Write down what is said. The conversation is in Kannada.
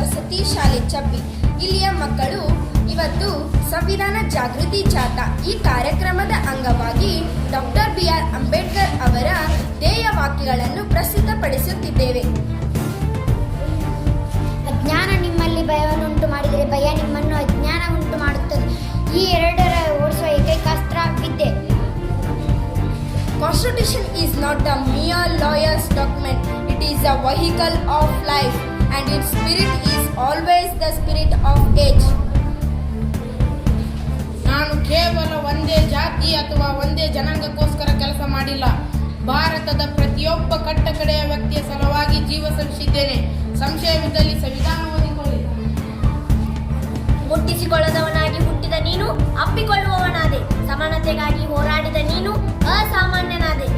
ವಸತಿ ಶಾಲೆ ಚಬ್ಬಿ ಇಲ್ಲಿಯ ಮಕ್ಕಳು ಇವತ್ತು ಸಂವಿಧಾನ ಜಾಗೃತಿ ಜಾಥಾ. ಈ ಕಾರ್ಯಕ್ರಮದ ಅಂಗವಾಗಿ ಡಾಕ್ಟರ್ ಬಿ ಆರ್ ಅಂಬೇಡ್ಕರ್ ಅವರ ಧ್ಯೇಯ ವಾಕ್ಯಗಳನ್ನು ಪ್ರಸ್ತುತಪಡಿಸುತ್ತಿದ್ದೇವೆ ಅಜ್ಞಾನ ನಿಮ್ಮಲ್ಲಿ ಭಯವನ್ನುಂಟು ಮಾಡಿದರೆ ಭಯ ನಿಮ್ಮನ್ನು ಅಜ್ಞಾನ ಉಂಟು ಮಾಡುತ್ತದೆ. ಈ ಎರಡರ ಓಡಿಸುವ ಏಕೈಕ ಅಸ್ತ್ರ ವಿದ್ಯೆ constitution is not a mere lawyers a vehicle of life, and its spirit is always the spirit of age. ನಾನು ಕೇವಲ ಒಂದೇ ಜಾತಿ ಅಥವಾ ಒಂದೇ ಜನಾಂಗಕ್ಕೋಸ್ಕರ ಕೆಲಸ ಮಾಡಿಲ್ಲ. ಭಾರತದ ಪ್ರತಿಯೊಬ್ಬ ಕಟ್ಟಕಡೆಯ ವ್ಯಕ್ತಿಯ ಸಲುವಾಗಿ ಜೀವ ಸಲ್ಲಿಸಿದ್ದೇನೆ. ಸಂಶಯವಿದ್ದಲ್ಲಿ ಸಂವಿಧಾನ ಓದಿಕೊಳ್ಳಿ ಮುಟ್ಟಿಸಿಕೊಳ್ಳದವನಾಗಿ ಹುಟ್ಟಿದ ನೀನು ಅಪ್ಪಿಕೊಳ್ಳುವವನಾದೆ. ಸಮಾನತೆಗಾಗಿ ಹೋರಾಡಿದ ನೀನು ಅಸಾಮಾನ್ಯನಾದೆ.